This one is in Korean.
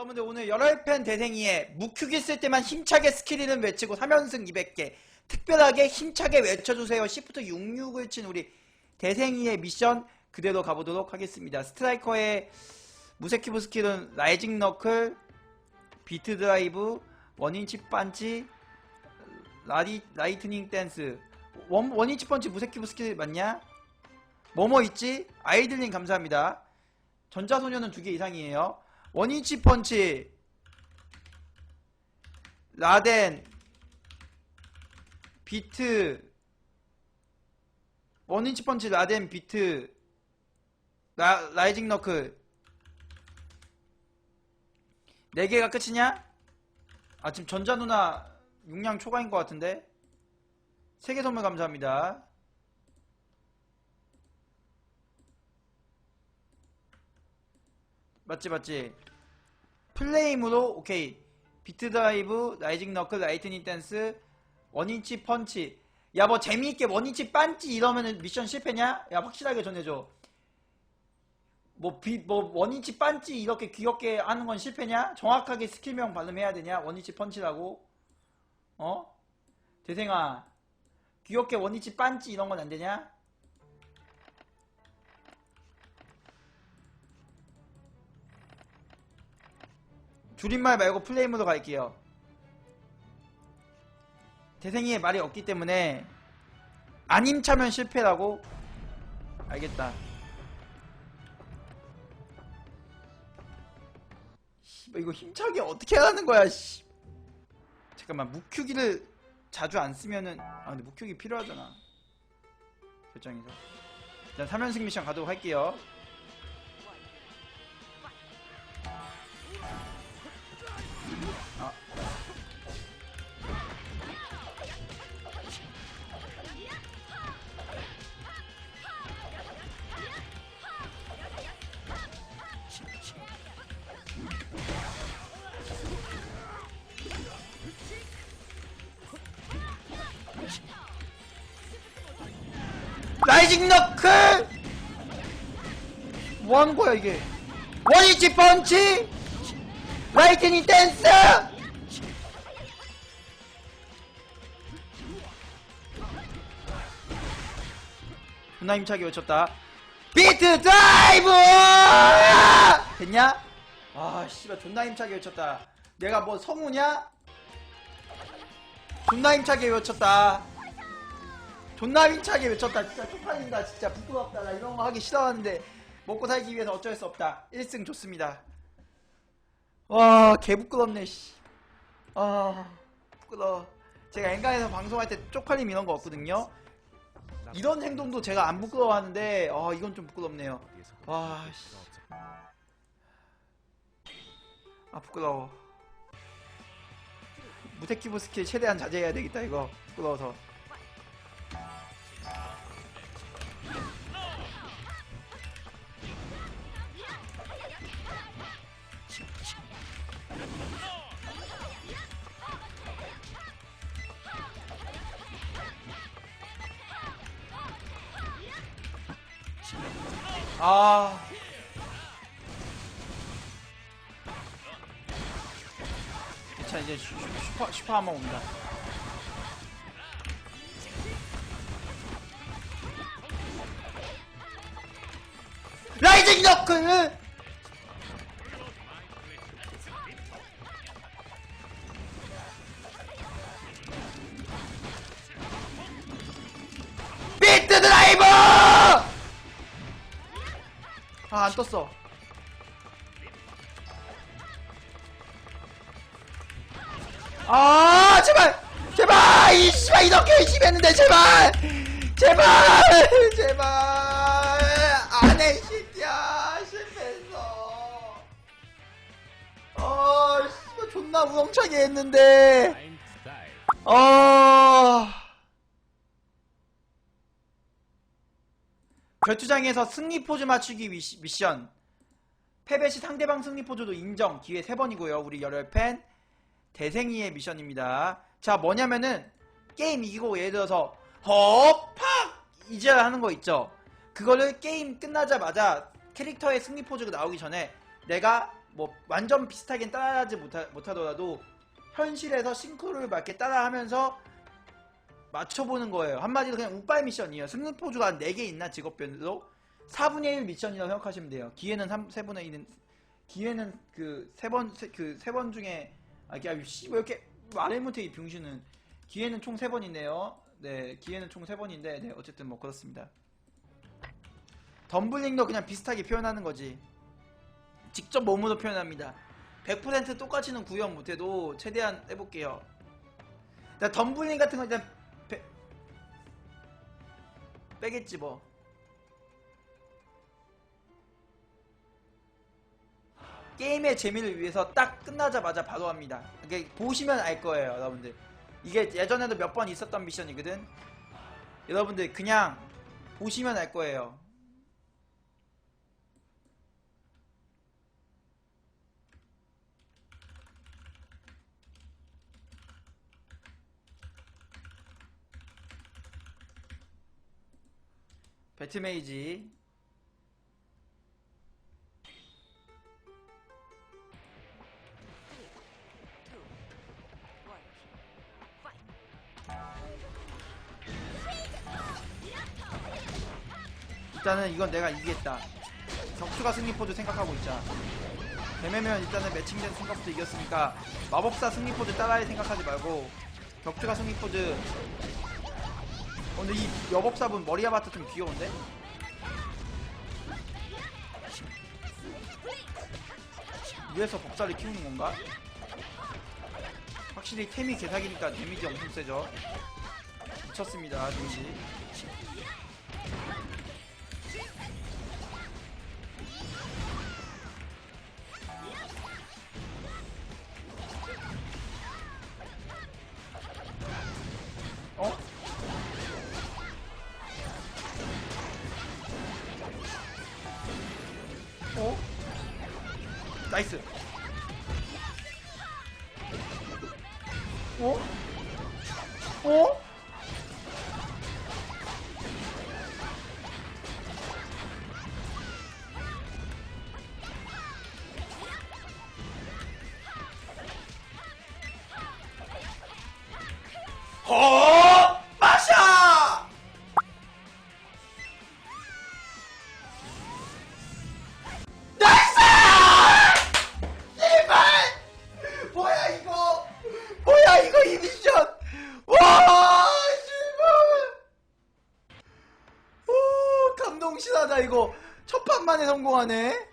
여러분들 오늘 열혈팬 대생이의 무큐기 쓸 때만 힘차게 스킬 이름 외치고 3연승 200개 특별하게 힘차게 외쳐주세요. 시프트 66을 친 우리 대생이의 미션 그대로 가보도록 하겠습니다. 스트라이커의 무세키브 스킬은 라이징 너클 비트 드라이브 원인치 반치 라디, 라이트닝 댄스. 원, 원인치 펀치 무세키브 스킬 맞냐? 뭐뭐 있지? 아이들님 감사합니다. 전자소녀는 두 개 이상이에요 원인치 펀치. 라덴. 비트. 원인치 펀치 라덴 비트. 라, 라이징 너클. 네 개가 끝이냐? 아 지금 전자 누나 용량 초과인 것 같은데? 세개 선물 감사합니다 맞지 맞지 플레임으로 오케이 비트 드라이브 라이징 너클 라이트닝 댄스 원인치 펀치 야 뭐 재미있게 원인치 빤치 이러면은 미션 실패냐? 야 확실하게 전해줘 뭐, 비, 뭐, 원인치 빤치 이렇게 귀엽게 하는 건 실패냐? 정확하게 스킬명 발음해야 되냐? 원인치 펀치라고? 어? 대생아, 귀엽게 원인치 빤치 이런 건 안 되냐? 줄임말 말고 플레임으로 갈게요. 대생이의 말이 없기 때문에 안 힘차면 실패라고? 알겠다. 이거 힘차게 어떻게 하는 거야 씨. 잠깐만 무큐기를 자주 안 쓰면은 아 근데 무큐기 필요하잖아 결정에서 일단 3연승 미션 가도록 할게요 라이징 너클! 뭐 하는 거야 이게? 원위치 펀치! 라이트닝 댄스! 존나 힘차게 외쳤다. 비트 드라이브! 됐냐? 아 씨발 존나 힘차게 외쳤다. 내가 뭐 성우냐? 존나 힘차게 외쳤다 존나 힘차게 외쳤다. 진짜 쪽팔린다 진짜. 부끄럽다. 나 이런 거 하기 싫어하는데 먹고 살기 위해서 어쩔 수 없다. 1승 좋습니다. 와 개부끄럽네 씨 아 부끄러워 제가 엔간에서 방송할 때 쪽팔림 이런 거 없거든요. 이런 행동도 제가 안 부끄러워하는데 아 이건 좀 부끄럽네요. 와씨. 아 부끄러워. 무태키브 스킬 최대한 자제해야 되겠다 이거. 부끄러워서 아. 자 이제 슈, 슈- 슈퍼 슈퍼 한번 옵니다. 라이징 너클! 아, 안 떴어. 아, 제발! 제발! 이 씨발, 이렇게 열심히 했는데, 제발! 제발! 제발! 안 해, 진짜! 실패했어. 어, 씨발, 존나 우렁차게 했는데. 어. 결투장에서 승리 포즈 맞추기 미션. 패배 시 상대방 승리 포즈도 인정. 기회 3번이고요. 우리 열혈팬 대생이의 미션입니다. 자, 뭐냐면은 게임 이기고 예를 들어서 허팍 이제 하는 거 있죠. 그거를 게임 끝나자마자 캐릭터의 승리 포즈가 나오기 전에 내가 뭐 완전 비슷하게 따라하지 못하, 못하더라도 현실에서 싱크로를 맞게 따라하면서 맞춰보는 거예요. 한마디로 그냥 우빨 미션이에요. 승리포즈가 한 4개 있나 직업별로 4분의 1 미션이라고 생각하시면 돼요. 기회는 3, 3분의 1은 기회는 그 세 번 그 세 번 중에 아 이게 씨왜 이렇게 말을 못해 이 병신은 기회는 총 3번이네요. 네, 기회는 총 3번인데 네, 어쨌든 뭐 그렇습니다. 덤블링도 그냥 비슷하게 표현하는 거지. 직접 몸으로 표현합니다. 100% 똑같이는 구현 못해도 최대한 해볼게요. 나 덤블링 같은 거 일단 빼, 빼겠지 뭐. 게임의 재미를 위해서 딱 끝나자마자 바로 합니다. 이게 보시면 알 거예요, 여러분들. 이게 예전에도 몇 번 있었던 미션이거든. 여러분들 그냥 보시면 알 거예요. 배트메이지. 일단은 이건 내가 이기겠다. 격투가 승리포즈 생각하고 있자. 되면 일단은 매칭된 순간부터 이겼으니까 마법사 승리포즈 따라할 생각하지 말고 격투가 승리포즈 어, 근데 이 여법사분 머리 아바타 좀 귀여운데? 위에서 법사를 키우는 건가? 확실히 템이 개사기니까 데미지 엄청 세죠 미쳤습니다 데미지 나이스. 어? 어? 어? 판만에 성공하네.